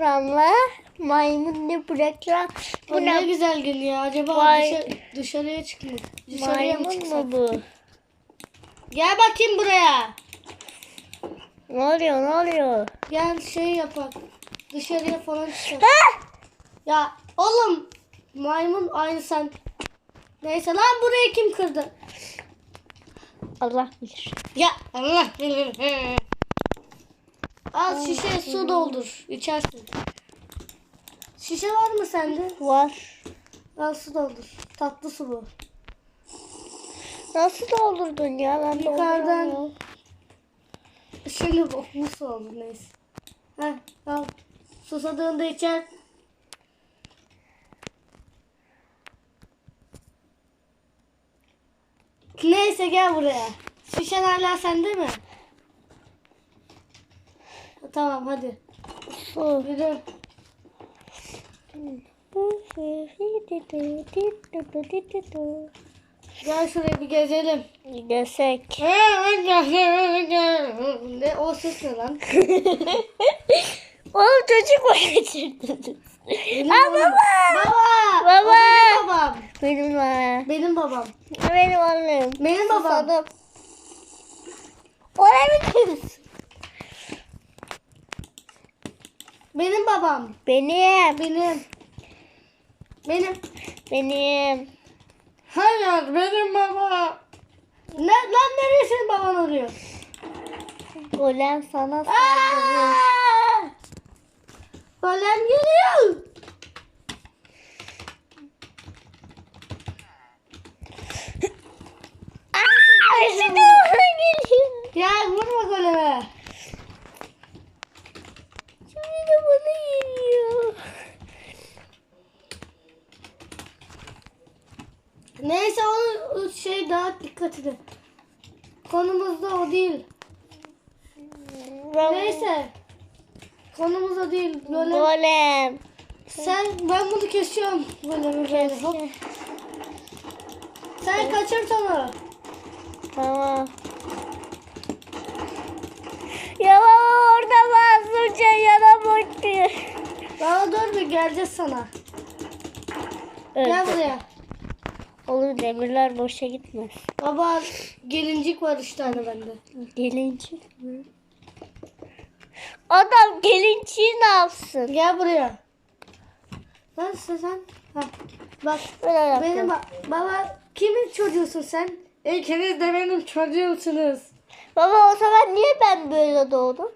ekranla. Maymun ne ekran? Bu ne güzel gün ya. Acaba Vay. dışarı, dışarıya çıkmak. Dışarıya mı Maymun çıksak? mu bu? Gel bakayım buraya. Ne oluyor ne oluyor? Gel şey yapak. Dışarıya falan. Ha! Ya oğlum maymun aynı sen. Neyse lan burayı kim kırdı? Allah bilir. Ya Allah bilir. Al şişe su doldur. içersin. Şişe var mı sende? Var. Al su doldur. Tatlı su bu. Nasıl doldurdun ya? Ben Yukarıdan. Şimdi boklu su oldu neyse. Heh al. Susadığında içer. Neyse gel buraya. Şişen hala sende mi? Tamam hadi. Yürü. Gel şuraya bir gezelim. Desek. ne o ses ne lan? Oğlum çocuk mu geçirdiniz? Benim Aa, oğlum. baba. Baba. O benim babam. Benim var. Benim babam. Benim oğlum. Benim babam. Susadım. Oraya mı gidiyorsun? Benim babam. Benim. Benim. Benim. Benim. Hayır benim baba. Ne, lan nereye senin baban arıyor? Golem sana saldırıyor. Golem geliyor. Aa, geliyor. Ya vurma goleme. Şimdi de bana geliyor. Neyse onu o şey daha dikkat edin. Konumuz da o değil. Ben- Neyse. Konumuz o değil. Golem. Golem. Sen ben bunu kesiyorum. Golemi böyle. Hop. Sen kaçır onu. Tamam. Ya baba orada masumca yana bakıyor. Bana dur bir geleceğiz sana. Gel buraya. Olur demirler boşa gitmez. Baba gelincik var üç tane bende. Gelincik mi? Adam gelinciyi ne yapsın? Gel buraya. Lan sen sen. Ha. Bak Böyle yaptım. benim ba- baba kimin çocuğusun sen? İkiniz de benim çocuğumsunuz. Baba o zaman niye ben böyle doğdum?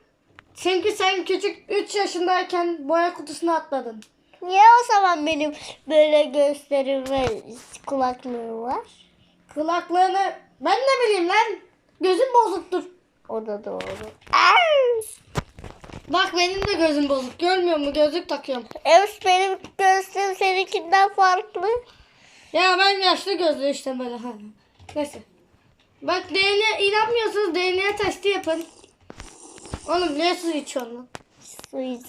Çünkü sen küçük 3 yaşındayken boya kutusuna atladın. Niye o zaman benim böyle gösterim ve kulaklığım var? Kulaklarını ben ne bileyim lan. Gözüm bozuktur. O da doğru. Bak benim de gözüm bozuk. Görmüyor mu? Gözlük takıyorum. Evet benim gözlüğüm seninkinden farklı. Ya ben yaşlı gözlü işte böyle. Ha. Neyse. Bak DNA inanmıyorsunuz DNA testi yapın. Oğlum ne su içiyorsun lan? Su iç-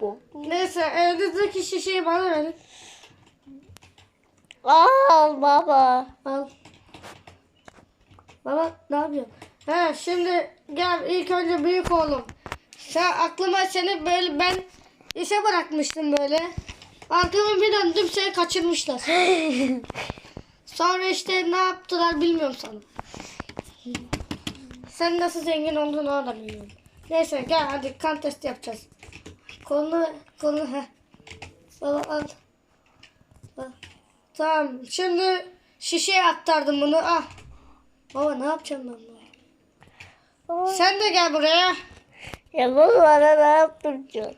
bu. Neyse elinizdeki şişeyi bana verin. Al baba. Al. Baba ne yapıyorsun? He şimdi gel ilk önce büyük oğlum. Sen aklıma seni böyle ben işe bırakmıştım böyle. Arkamı bir döndüm seni kaçırmışlar. Sonra işte ne yaptılar bilmiyorum sana. Sen nasıl zengin olduğunu o da bilmiyorum. Neyse gel hadi kan testi yapacağız. Kolunu kolunu he. Baba al. Al. Tamam şimdi şişeye aktardım bunu ah. Baba ne yapacağım ben bunu? Sen de gel buraya. Ya baba ne yaptıracaksın?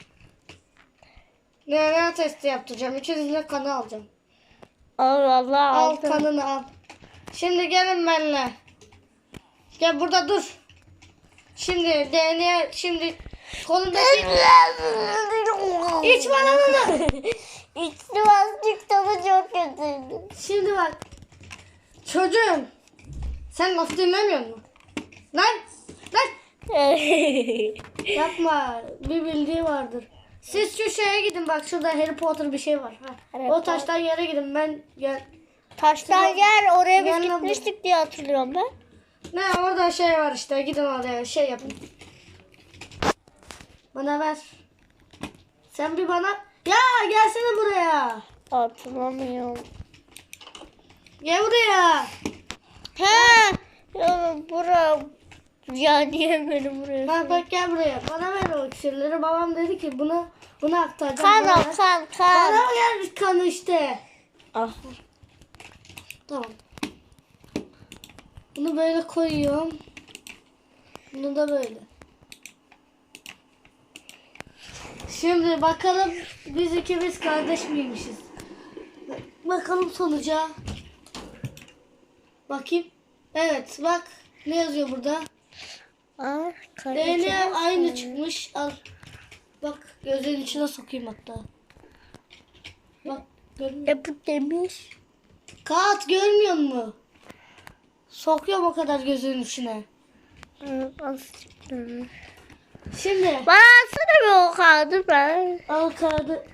DNA testi yaptıracağım. İkinizin kanı alacağım. Al Allah Al aldım. kanını al. Şimdi gelin benimle. Gel burada dur. Şimdi DNA şimdi kolundaki iç bana bunu. İçtim azıcık tadı çok kötüydü. Şimdi bak. Çocuğum. Sen laf dinlemiyor musun? Lan. Lan. Yapma. Bir bildiği vardır. Siz şu şeye gidin bak şurada Harry Potter bir şey var. Ha. O taştan yere gidin ben gel. Taştan yer oraya biz gitmiştik diye hatırlıyorum ben. Ne orada şey var işte gidin oraya şey yapın. Bana ver. Sen bir bana... Ya gelsene buraya. Hatırlamıyorum. Gel buraya. He. Ya bura. Ya niye beni buraya? Bak bak gel buraya. Bana ver o iksirleri. Babam dedi ki bunu bunu aktaracağım. Kan al ver. kan Bana kan. ver kanı işte. Ah. Tamam. Bunu böyle koyuyorum. Bunu da böyle. Şimdi bakalım biz ikimiz kardeş miymişiz? Bakalım sonuca. Bakayım. Evet bak ne yazıyor burada? Ah. DNA aynı çıkmış. Al. Bak gözünün içine sokayım hatta. Bak görmüyor bu demiş? Kağıt görmüyor musun? Sokuyorum o kadar gözünün içine. Hı, azıcık demiş. Şimdi Bana atsana bir o kağıdı ben. al kağıdı.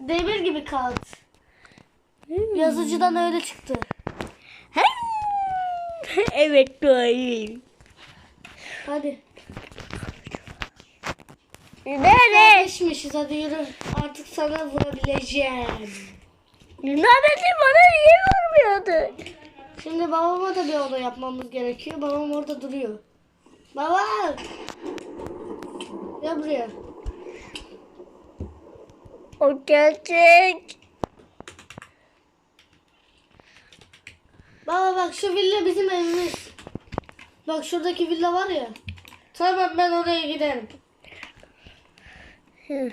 Demir gibi kağıt. Yazıcıdan öyle çıktı. evet böyle. Hadi. Kardeşmişiz hadi yürü. Artık sana vurabileceğim. Nabeti bana niye vurmuyordu? Şimdi babama da bir oda yapmamız gerekiyor. Babam orada duruyor. Baba! Gel buraya. O gerçek. Baba bak şu villa bizim evimiz. Bak şuradaki villa var ya. Tamam ben oraya giderim. Hı.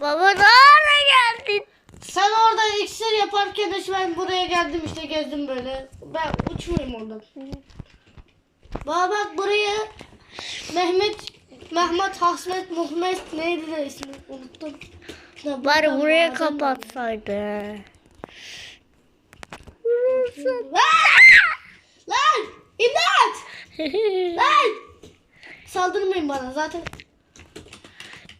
Baba ne ara geldin? Sen orada iksir yaparken de ben buraya geldim işte gezdim böyle. Ben uçmayayım oradan. Baba bak buraya Mehmet Mehmet Hasmet Muhammed neydi de ismi unuttum. Da Bari buraya kapatsaydı. Lan! İmdat! Lan! Saldırmayın bana zaten.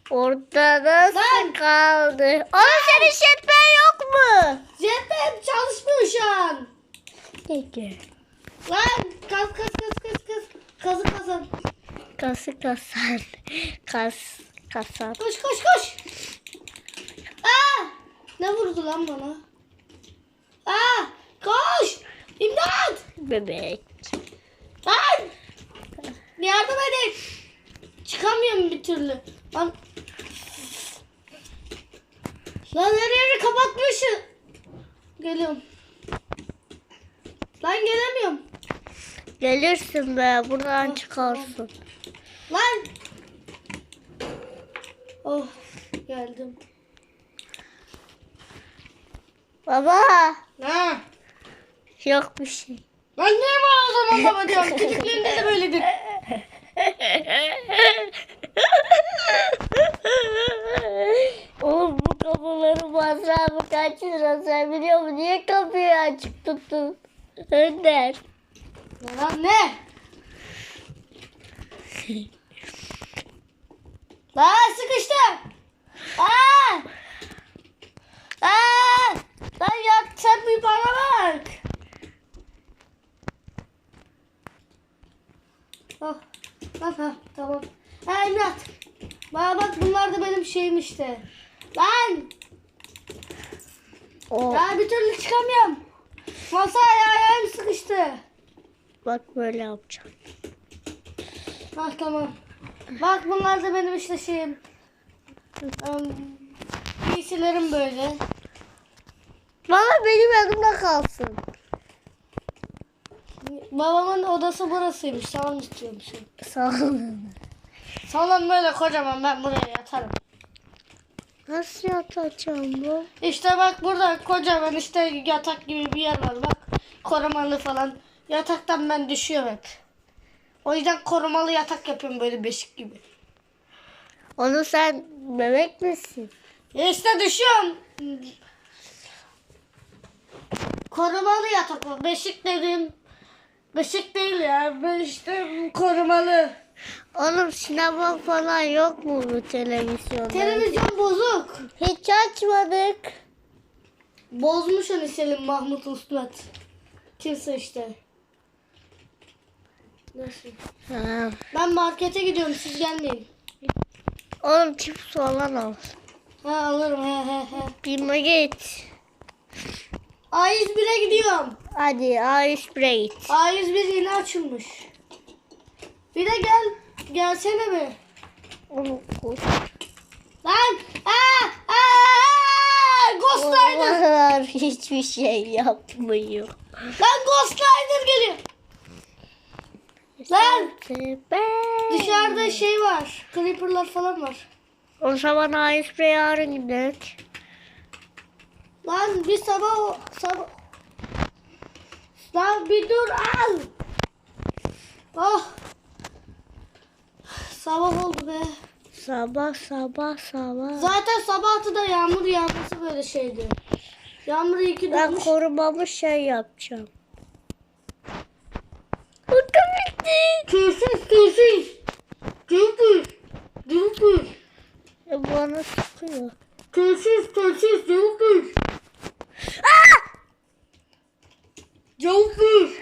Orada nasıl Lan! kaldı? Oğlum senin şetmen yok mu? Jetpack çalışmıyor şu an. Peki. Lan kaz kaz kaz kaz kaz. Kazı kazan. Kası kasan. Kas kasan. Koş koş koş. Aa! Ne vurdu lan bana? Aa! Koş! İmdat! Bebek. Lan! Yardım edin. Çıkamıyorum bir türlü. Lan Lan her yeri kapatmışım. Geliyorum. Lan gelemiyorum. Gelirsin be buradan çıkarsın. Lan! Oh geldim. Baba. Ha. Yok bir şey. Ben niye var o zaman baba diyorum. Küçüklüğümde de böyledir. Oğlum kapıların masrafı kaç lira sen biliyor musun? Niye kapıyı açık tuttun? Önder. Lan ne? Lan sıkıştım. Aa! Aa! Lan ya sen bir bana bak. Oh. Tamam. Ha evlat. Bana bak bunlar da benim şeyim işte. Lan! O Ya bir türlü çıkamıyorum. Masaya ayağım sıkıştı. bak böyle yapacağım. Ha tamam. Bak bunlar da benim işte şeyim. Um, giysilerim böyle. Baba benim yanımda kalsın. Babamın odası burasıymış. Salon istiyormuşum. Sağ olun. Salon böyle kocaman ben buraya yatarım. Nasıl yatacağım bu? İşte bak burada kocaman işte yatak gibi bir yer var bak. Korumalı falan. Yataktan ben düşüyorum hep. O yüzden korumalı yatak yapıyorum böyle beşik gibi. Onu sen bebek misin? E işte düşüyorum. Korumalı yatak o. Beşik dediğim beşik değil ya. Ben işte korumalı. Oğlum sinema falan yok mu bu televizyonda? Televizyon bozuk. Hiç açmadık. Bozmuş hani Selim Mahmut Usmet. Kimse işte. Nasıl? Ha. Ben markete gidiyorum siz gelmeyin. Oğlum chips falan al. Ha alırım he he he. Bilme git. A101'e gidiyorum. Hadi A101'e git. A101 yeni açılmış. Bir de gel. Gelsene be. Onu koy. Lan! Aa! Aa! Ghost Rider! Onlar hiçbir şey yapmıyor. Lan Ghost Rider geliyor. Lan! Ben. Dışarıda şey var. Creeper'lar falan var. O zaman A101'e yarın gidelim. Lan bir sabah sabah. Lan bir dur al. Oh. Sabah oldu be. Sabah sabah sabah. Zaten sabahı da yağmur yağması böyle şeydi. Yağmur iyi ki Ben durmuş. korumamı şey yapacağım. Uykum bitti. Tüysüz tüysüz. Tüysüz. Tüysüz. E, bana sıkıyor. Tüysüz tüysüz tüysüz. Aa! Tüysüz.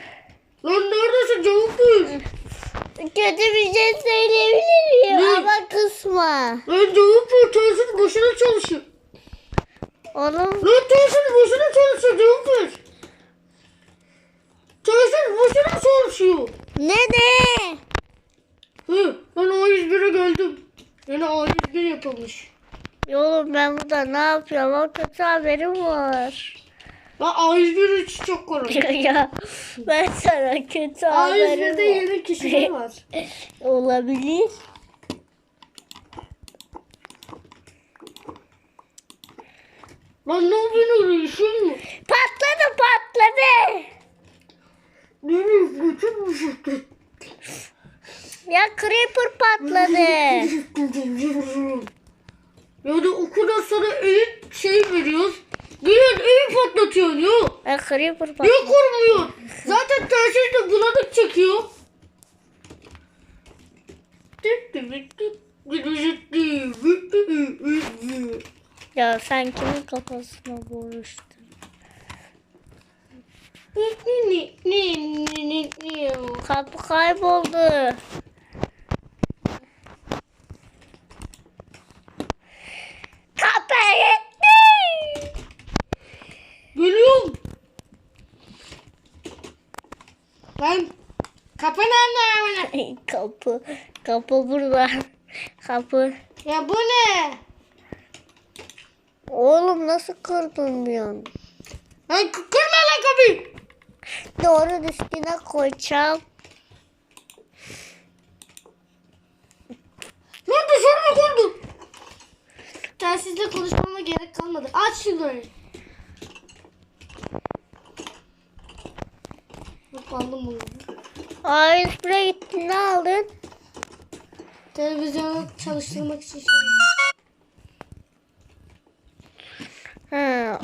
Lan neredesin tüysüz? Kötü bir şey söyleyebilir? Kısma. Lan tüysüz tüysüz boşuna çalışıyor. Oğlum Lan tüysüz boşuna çalışıyor tüysüz. Tüysüz boşuna çalışıyor. ne ne? Hı, ben A101'e geldim. Yine A101 yapılmış. Oğlum ben burada ne yapıyorum? O kötü haberim var. Lan A101 için çok kolay. ya ben sana kötü haberim A101'de var. yeni kişiler var. Olabilir. Lan ne yapıyorsun işin mi? Patladı patladı. Benim götüm mü çıktı? Ya creeper patladı. Ya da okuldan sana eğit şey veriyoruz. Geliyorsun evi patlatıyorsun ya. Ya creeper Niye patladı. korumuyorsun? Zaten telsiz de bulanık çekiyor. Ya sen kimin kafasına vurmuştun? Kapı kayboldu. Kapı gitti. Geliyorum. Lan kapı nerede? kapı, kapı burada. Kapı. Ya bu ne? Oğlum nasıl kırdın bir an? K- kırma lan kapıyı. Doğru üstüne koyacağım. Lan dışarı mı kırdın? Telsizle konuşmama gerek kalmadı. Aç şunu. Kapandım bunu. Ay buraya gittin ne aldın? Televizyonu çalıştırmak için şey. Ha.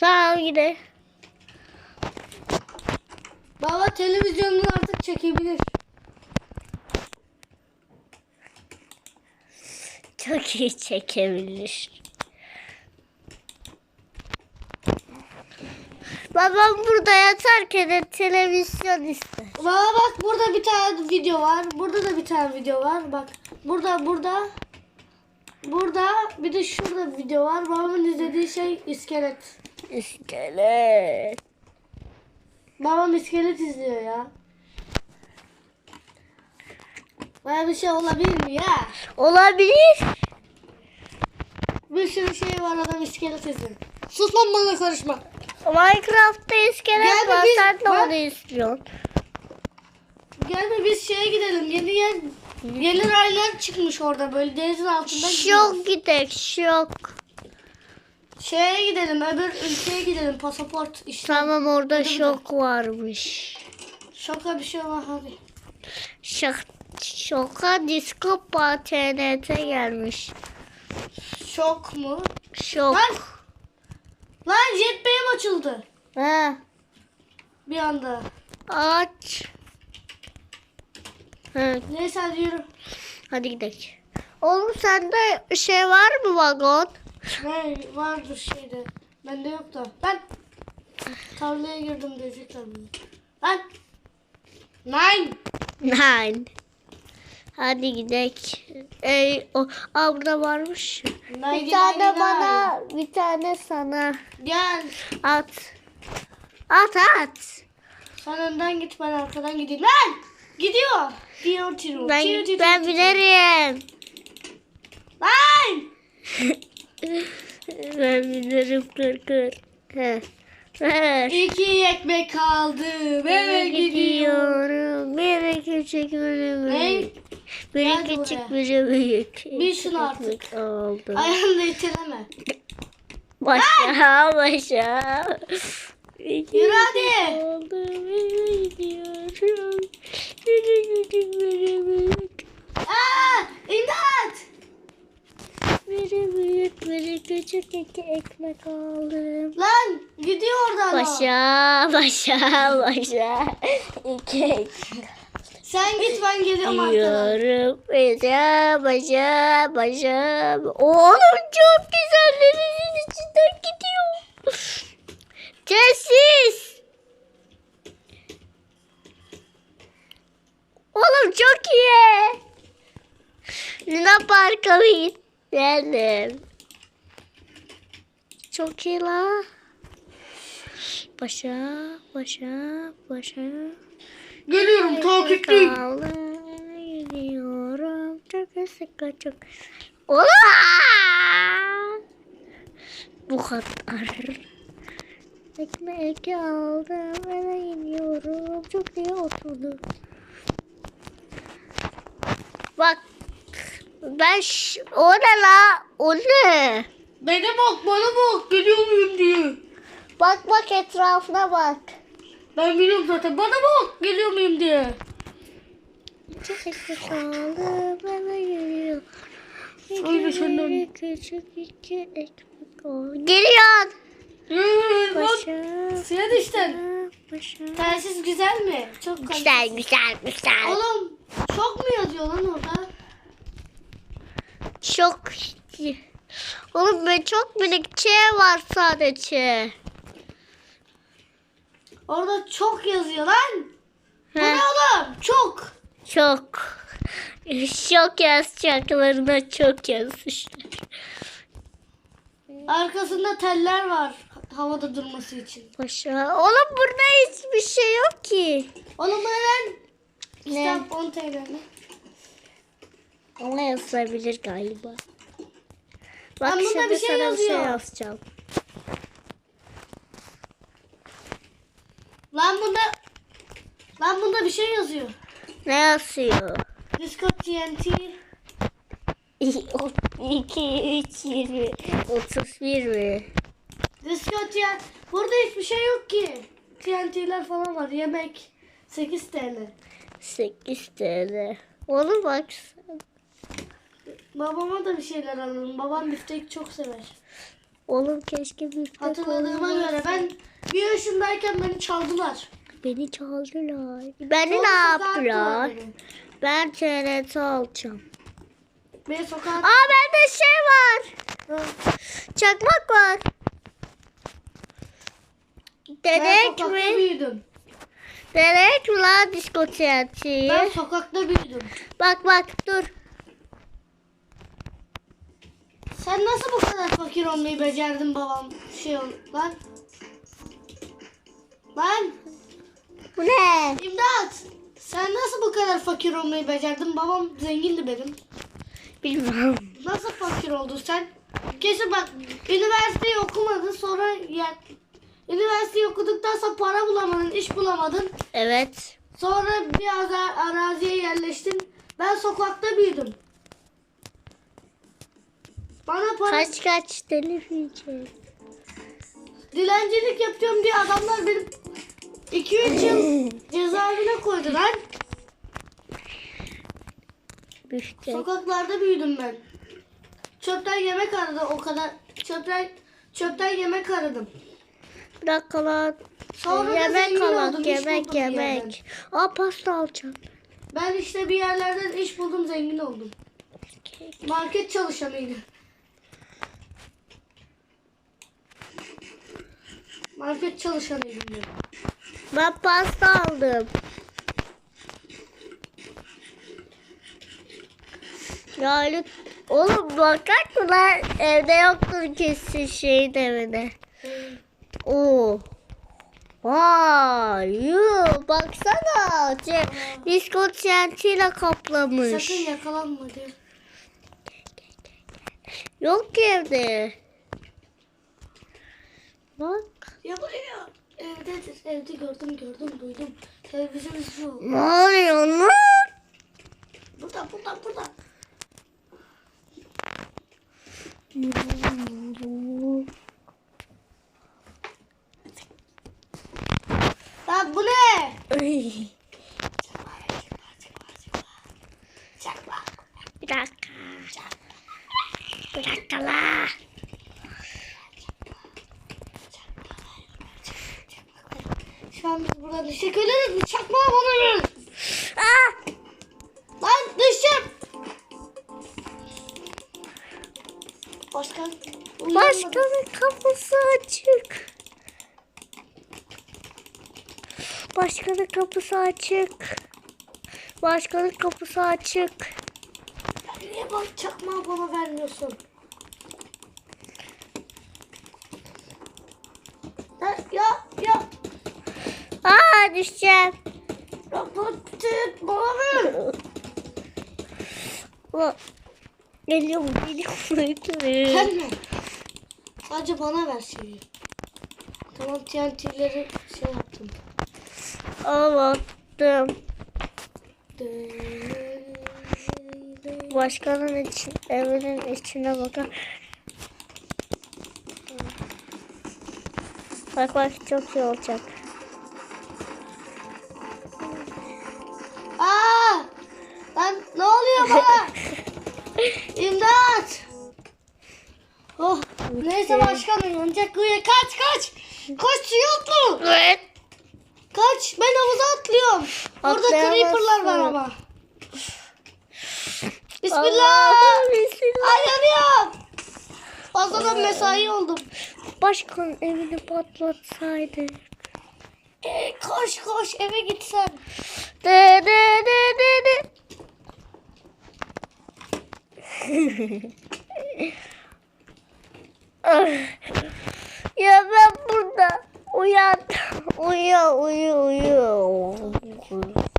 Tamam gidelim. Baba televizyonunu artık çekebilir. Çok iyi çekebilir. Babam burada yatarken de televizyon ister. Baba bak burada bir tane video var. Burada da bir tane video var. Bak burada burada. Burada bir de şurada video var. Babamın izlediği şey iskelet. İskelet. Babam iskelet izliyor ya. Böyle bir şey olabilir mi ya? Olabilir. Bir sürü şey var adam iskelet izliyor. Sus lan bana karışma. Minecraft'ta iskelet Gel var. biz- Sen de onu istiyorsun. Gel de biz şeye gidelim. Yeni yer yeni raylar çıkmış orada böyle denizin altında. Şok gidek şok. Şeye gidelim öbür ülkeye gidelim pasaport işte. Tamam orada Hadi şok varmış. Şoka bir şey var hadi. Şok, şoka disco TNT gelmiş. Şok mu? Şok. Lan! Lan jetpack'im açıldı. Ha, Bir anda. aç. Ha, Neyse hadi yürü. hadi gidelim. Oğlum sende şey var mı vagon? Ne vardır şeyde. Bende yok da. Ben tarlaya girdim diyecekler bana. Lan Nine. Nine. Hadi gidelim. Ey, o, burada varmış. Nine, Bir tane nine, bana, bir tane sana. Gel. At. At at. Sen önden git ben arkadan gideyim. Lan! Gidiyor. Ben, ben bilirim. Lan! ben bilirim kır kır. He. Ver. İki ekmek kaldı. Eve gidiyor. gidiyorum. Bir küçük biri büyük. Bir küçük biri büyük. Bil şunu artık. Aldım. Ayağını iteleme. Başa başa. Yürü hadi. Eve gidiyorum. Biri büyük. Aa! İmdat! Biri büyük biri küçük iki ekmek aldım. Lan! Gidiyor oradan. Başa başa başa. İki ekmek. Sen git ben geliyorum arkadan. Diyorum başa başa başa. Oğlum çok güzel denizin içinden gidiyor. Sessiz. Oğlum çok iyi. Luna Park'a bir geldim. Çok iyi la. Başa başa başa. Geliyorum takipteyim. Gidiyorum. Çok sıkı çok. Ola! Bu kadar. Ekmek aldım eve iniyorum. Çok iyi oturdu. Bak. Ben ş- o ne la? O ne? Bana bak bana bak geliyor muyum diye. Bak bak etrafına bak. Ben biliyorum zaten bana bak geliyor muyum diye. Ekmek aldım eve geliyorum. Öyle senden. Küçük iki ekmek oldu. Geliyor. Bak Başa. suya düştün. Başa. Telsiz güzel mi? Çok Güzel güzel güzel. Oğlum çok mu yazıyor lan orada? Çok Oğlum ben çok minik şey var sadece. Orada çok yazıyor lan. Bu ne oğlum? Çok. Çok. Çok yazacaklarına çok yazmışlar. Arkasında teller var havada durması için. Başa. Oğlum burada hiçbir şey yok ki. Oğlum bu ne? Kitap 10 TL mi? Ama yazılabilir galiba. Bak bunda şimdi bir şey sana bir yazıyor. şey yazacağım. Lan bunda Lan bunda bir şey yazıyor. Ne yazıyor? Disco TNT 2, 3, 20, 31 mi? Disco TNT Burada hiçbir şey yok ki. TNT'ler falan var. Yemek 8 TL. 8 TL. Onu bak. Babama da bir şeyler alalım. Babam biftek çok sever. Oğlum keşke bir Hatırladığıma göre ben bir yaşındayken beni çaldılar. Beni çaldılar. Beni ne yaptılar? Ben TRT alacağım. Beni sokağa Aa bende şey var. attılar. Çakmak var. Ben Denek sokakta mi? büyüdüm. Denek mi lan disko TRT'yi? Ben sokakta büyüdüm. Bak bak dur. Sen nasıl bu kadar fakir olmayı becerdin babam? Şey ol lan. Lan Bu ne? imdat. Sen nasıl bu kadar fakir olmayı becerdin? Babam zengindi benim. Bilmem. Nasıl fakir oldun sen? Kesin bak üniversiteyi okumadın sonra ya üniversiteyi okuduktan sonra para bulamadın, iş bulamadın. Evet. Sonra bir ara- araziye yerleştin. Ben sokakta büyüdüm. Bana para Kaç kaç televizyon. dilencilik yapıyorum diye adamlar benim 2-3 yıl cezaevine koydu lan. Büftek. Sokaklarda büyüdüm ben. Çöpten yemek aradı o kadar. Çöpten çöpten yemek aradım. Toprak kalan. Sonra yemek kalan. Yemek yemek. Aa pasta alacağım. Ben işte bir yerlerden iş buldum zengin oldum. Market çalışanıydı. Market çalışanıydı. Ben pasta aldım. Yani oğlum bakar mı lan evde yoktur kesin şeyin evine. Hmm. Oo. Vay yuh baksana. Şey, Disco TNT ile kaplamış. Sakın yakalanma diyor. Yok ki evde. Bak. Ya buraya. Evdedir. Evde gördüm gördüm duydum. Televizyon izliyor. Ne oluyor lan? Burada burada burada. Bu ne? Ay, Başkanın kapısı açık. Başkanın kapısı açık. Niye bak çakmağı bana vermiyorsun? Ya ya ya. Aa düşeceğim. Ya tüt bana ver. Ulan. Sen mi? Sadece bana ver şeyi. Tamam TNT'leri. Anlattım. Başkanın için, evinin içine bakın. Bak bak çok iyi olacak. Aa! Lan ne oluyor bana? İmdat! Oh, neyse başkanım ancak kuyuya kaç kaç! Kaç su yok mu? Evet. Kaç ben havuza atlıyorum. Orada creeperlar var ama. Bismillah! Allah, Bismillah. Ay yanıyorum. Fazladan mesai oldum. Başkanın evini patlatsaydı. Ee, koş koş eve gitsen. De de de de de. Ah. ya ben burada 我要我要我要我要我不回